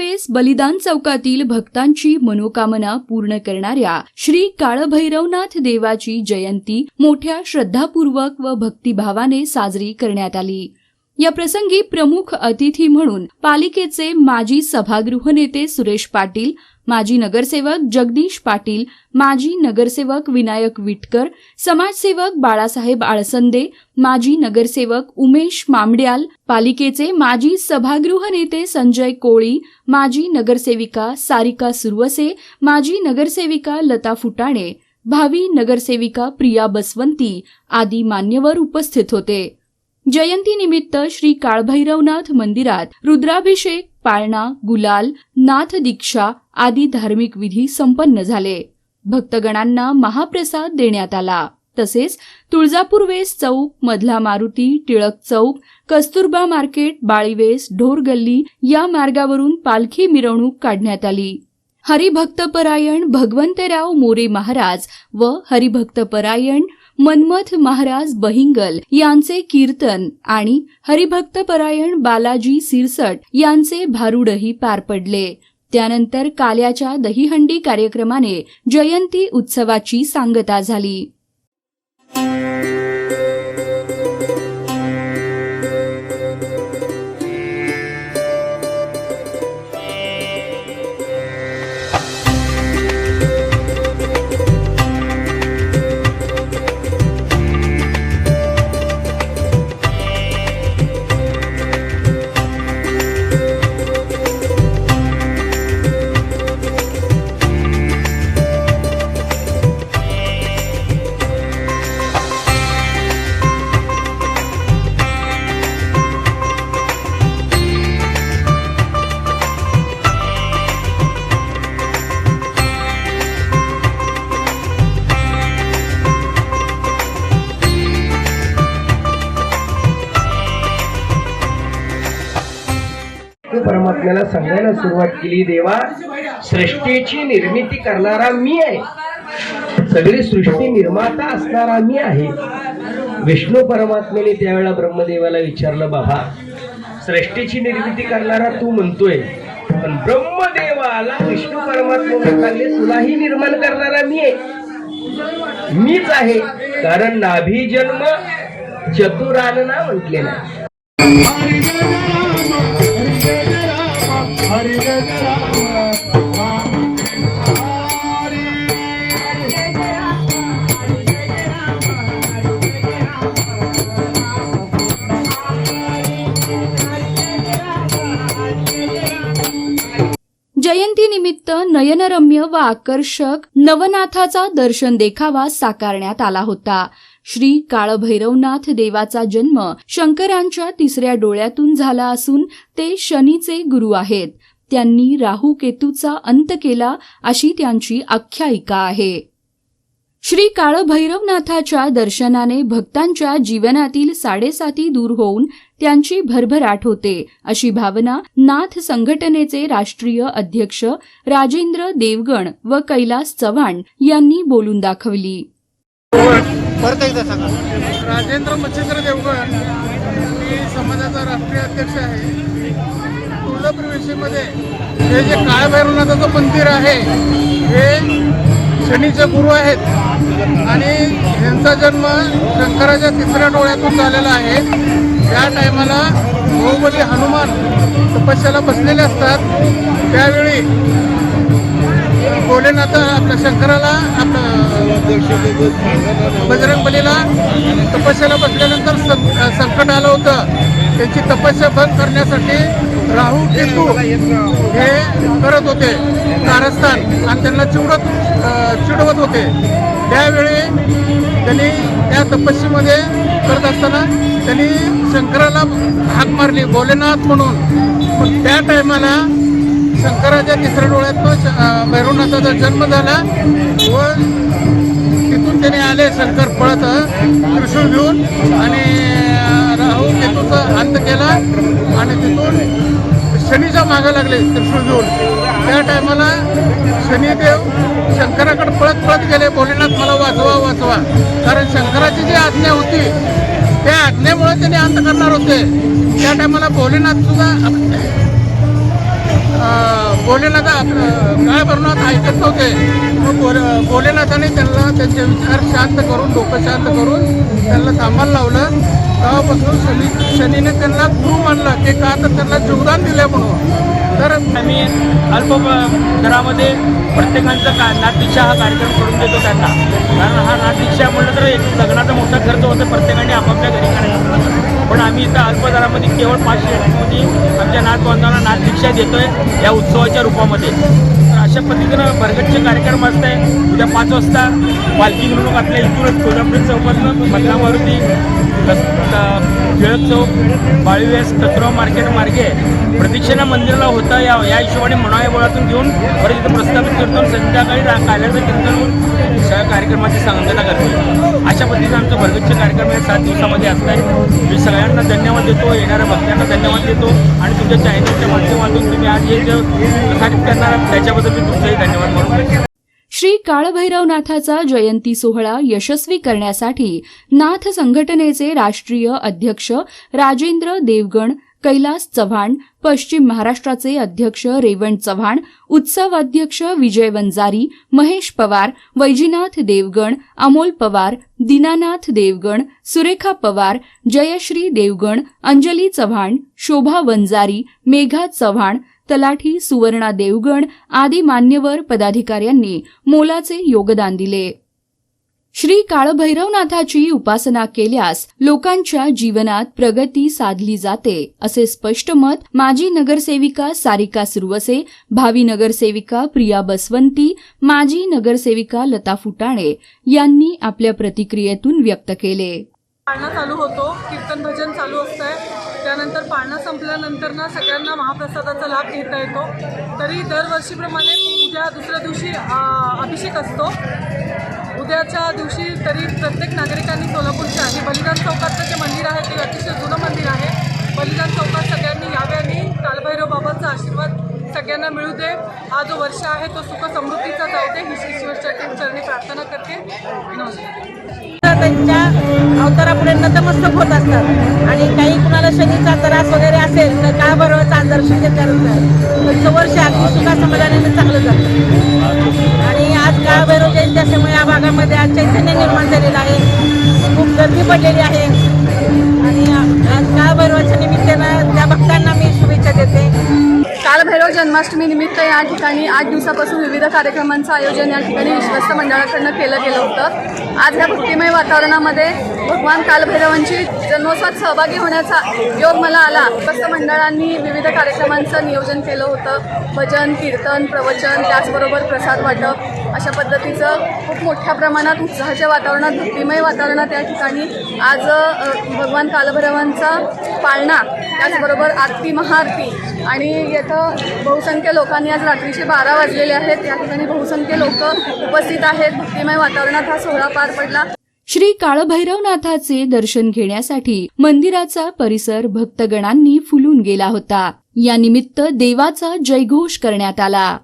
वेस बलिदान चौकातील भक्तांची मनोकामना पूर्ण करणाऱ्या श्री काळभैरवनाथ देवाची जयंती मोठ्या श्रद्धापूर्वक व भक्तिभावाने साजरी करण्यात आली. या प्रसंगी प्रमुख अतिथी म्हणून पालिकेचे माजी सभागृह नेते सुरेश पाटील माजी नगरसेवक जगदीश पाटील माजी नगरसेवक विनायक विटकर समाजसेवक बाळासाहेब आळसंदे माजी नगरसेवक उमेश मामड्याल पालिकेचे माजी सभागृह नेते संजय कोळी माजी नगरसेविका सारिका सुरवसे माजी नगरसेविका लता फुटाणे भावी नगरसेविका प्रिया बसवंती आदी मान्यवर उपस्थित होते. जयंतीनिमित्त श्री काळभैरवनाथ मंदिरात रुद्राभिषेक पाळणा गुलाल नाथ दीक्षा आदी धार्मिक विधी संपन्न झाले. भक्तगणांना महाप्रसाद देण्यात आला. तसेच तुळजापूर वेस चौक मधला मारुती टिळक चौक कस्तुरबा मार्केट बाळीवेस ढोरगल्ली या मार्गावरून पालखी मिरवणूक काढण्यात आली. हरिभक्तपरायण भगवंतराव मोरे महाराज व हरिभक्तपरायण मन्मथ महाराज बहिंगल यांचे कीर्तन आणि हरिभक्तपरायण बालाजी सिरसट यांचे भारुडही पार पडले. त्यानंतर काल्याच्या दहीहंडी कार्यक्रमाने जयंती उत्सवाची सांगता झाली. आपल्याला सांगायला सुरुवात केली देवा सृष्टीची निर्मिती करणारा मी आहे. सगळी सृष्टी निर्माता असणारा मी आहे. विष्णू परमात्मेने त्यावेळेला ब्रह्मदेवाला विचारलं बाबा सृष्टीची निर्मिती करणारा तू म्हणतोय पण ब्रह्मदेवाला विष्णू परमात्मा तुलाही निर्माण करणारा मी आहे. मीच आहे. कारण नाभी जन्म चतुरानना म्हटलेला नयनरम्य व आकर्षक नवनाथाचा दर्शन देखावा साकारण्यात आला होता. श्री काळभैरवनाथ देवाचा जन्म शंकरांच्या तिसऱ्या डोळ्यातून झाला असून ते शनीचे गुरु आहेत. त्यांनी राहू केतूचा अंत केला अशी त्यांची आख्यायिका आहे. श्री काळभैरवनाथाच्या दर्शनाने भक्तांच्या जीवनातील साडेसाती दूर होऊन त्यांची भरभराट होते अशी भावना नाथ संघटनेचे राष्ट्रीय अध्यक्ष राजेंद्र देवगण व कैलास चव्हाण यांनी बोलून दाखवली. राजेंद्र मच्छिंद्र देवगण मी समाजाचा राष्ट्रीय अध्यक्ष आहे. तुळजापूर विषयीमध्ये हे जे काळभैरवनाथाचं मंदिर आहे हे शनीचे गुरु आहेत. आणि यांचा जन्म शंकराच्या तिसऱ्या डोळ्यातून झालेला आहे. त्या टायमाला बहुबली हनुमान तपस्याला बसलेले असतात. त्यावेळी भोलेनाथ आपल्या शंकराला आपलं बजरंग बलीला तपस्याला बसल्यानंतर संकट आलं होतं. त्यांची तपस्या भंग करण्यासाठी राहू केतू हे करत होते कारस्थान. आणि त्यांना चिवडत चिडवत होते. त्यावेळी त्यांनी त्या तपस्येमध्ये करत असताना त्यांनी शंकराला हाक मारली भोलेनाथ म्हणून. मग त्या टायमाला शंकराच्या तिसऱ्या डोळ्यात भैरवनाथाचा जन्म झाला व तिथून त्याने आले शंकर पळत त्रिशूळ घेऊन आणि अं, अंत केला आणि तिथून शनीच्या मागं लागले त्रिशूळ घेऊन. त्या टायमाला शनिदेव शंकराकडे पळत पळत गेले. भोलेनाथ मला वाचवा वाचवा कारण शंकराची जी आज्ञा होती त्या आज्ञेमुळे त्यांनी अंत करणार होते. त्या टायमाला भोलेनाथ सुद्धा भोलेनाथ अं, काय भरनाथ ऐकत नव्हते. मग भोले भोलेनाथाने त्यांना त्यांचे विचार शांत करून डोकं शांत करून त्यांना थांबायला लावलं. तेव्हापासून शनी शनीने त्यांना गुरु मानलं की का तर त्यांना योगदान दिलं म्हणून. तर आम्ही अल्प दरामध्ये प्रत्येकांचा का नाथदीक्षा हा कार्यक्रम करून देतो त्यांना. कारण हा नाथदीक्षा म्हटलं तर एक लग्नाचा मोठा खर्च होतो प्रत्येकाने आपापल्या घरी करायला. पण आम्ही इथं अल्प दरामध्ये केवळ पाचशे रुपयांमध्ये आमच्या नातबांधवांना बांधवांना देतो आहे या उत्सवाच्या रूपामध्ये. तर अशा पद्धतीनं भरगटचे कार्यक्रम असत आहे उद्या पाच वाजता पालखी मिरवणूक आपल्या इथूनच कोल्हापूर चौकातनं मधला मारुती टिळक चौक बाळीवेस कचरा मार्केट मार्गे प्रदक्षिणा मंदिराला होता या या हिशोबाने मनाया बोळातून घेऊन परत इथं प्रस्थापित करतो. संध्याकाळी रा- काल्याचं कीर्तन होऊन सगळ्या कार्यक्रमाची सांगता करतो. अशा पद्धतीने आमचं भरगच्छ कार्यक्रम हे सात दिवसामध्ये असत आहे मी सगळ्यांना धन्यवाद देतो येणाऱ्या भक्तांना धन्यवाद देतो आणि तुमच्या चॅनलच्या माध्यमातून तुम्ही आज हे जे प्रसारित करणार त्याच्याबद्दल मी तुमचंही धन्यवाद म्हणून श्री काळभैरवनाथाचा जयंती सोहळा यशस्वी करण्यासाठी नाथ संघटनेचे राष्ट्रीय अध्यक्ष राजेंद्र देवगण कैलास चव्हाण पश्चिम महाराष्ट्राचे अध्यक्ष रेवण चव्हाण उत्सव अध्यक्ष विजय वंजारी महेश पवार वैजीनाथ देवगण अमोल पवार दीनानाथ देवगण सुरेखा पवार जयश्री देवगण अंजली चव्हाण शोभा वंजारी मेघा चव्हाण तलाठी सुवर्णा देवगण आदी मान्यवर पदाधिकाऱ्यांनी मोलाचे योगदान दिले. श्री काळभैरवनाथाची उपासना केल्यास लोकांच्या जीवनात प्रगती साधली जाते असे स्पष्ट मत माजी नगरसेविका सारिका सुरवसे भावी नगरसेविका प्रिया बसवंती माजी नगरसेविका लता फुटाणे यांनी आपल्या प्रतिक्रियेतून व्यक्त केले. चालू होतो कीर्तन भजन चालू त्यानंतर पाळणा संपल्यानंतर ना सगळ्यांना महाप्रसादाचा लाभ घेता येतो. तरी दरवर्षीप्रमाणे उद्या दुसऱ्या दिवशी अभिषेक असतो. उद्याच्या दिवशी तरी प्रत्येक नागरिकांनी सोलापूरच्या आणि बलिदान चौकातलं जे मंदिर आहे ते अतिशय जुनं मंदिर आहे. बलिदान चौकात सगळ्यांनी यावे आणि कालभैरव बाबांचा आशीर्वाद सगळ्यांना मिळू दे. हा जो वर्ष आहे तो सुख समृद्धीचा जाऊ दे. ही श्री शिवचरणी चरणी प्रार्थना करते. नमस्कार. त्यांच्या नतमस्तक होत असतात. आणि काही कुणाला शनीचा त्रास वगैरे असेल तर का बरोबर दर्शन घेतल्यानंतर त्यांचं वर्ष अगदी सुखा समाधानाने चांगलं जातं. आणि आज काळभैरव जयंती असल्यामुळे या भागामध्ये आज चैतन्य निर्माण झालेलं आहे. खूप गर्दी पडलेली आहे. आणि आज काळभैरवाच्या निमित्तानं त्या भक्तांना मी शुभेच्छा देते. कालभैरव जन्माष्टमी निमित्त या ठिकाणी आठ दिवसापासून विविध कार्यक्रमांचं आयोजन या ठिकाणी विश्वस्त मंडळाकडनं केलं गेलं होतं. आज या भक्तिमय वातावरणामध्ये भगवान कालभैरवांची जन्मोत्सवात सहभागी होण्याचा योग मला आला. विश्वस्त मंडळांनी विविध कार्यक्रमांचं नियोजन केलं होतं. भजन कीर्तन प्रवचन त्याचबरोबर प्रसाद वाटप. अशा पद्धतीचं खूप मोठ्या प्रमाणात उत्साहाच्या वातावरणात भक्तिमय वातावरणात या ठिकाणी आज भगवान कालभैरवांचा पाळणा त्याचबरोबर आरती महाआरती आणि येथं बहुसंख्य लोकांनी आज रात्रीचे बारा वाजलेले आहेत. या ठिकाणी बहुसंख्य लोक उपस्थित आहेत. भक्तिमय वातावरणात हा सोहळा पार पडला. श्री काळभैरवनाथाचे दर्शन घेण्यासाठी मंदिराचा परिसर भक्तगणांनी फुलून गेला होता. या निमित्त देवाचा जयघोष करण्यात आला.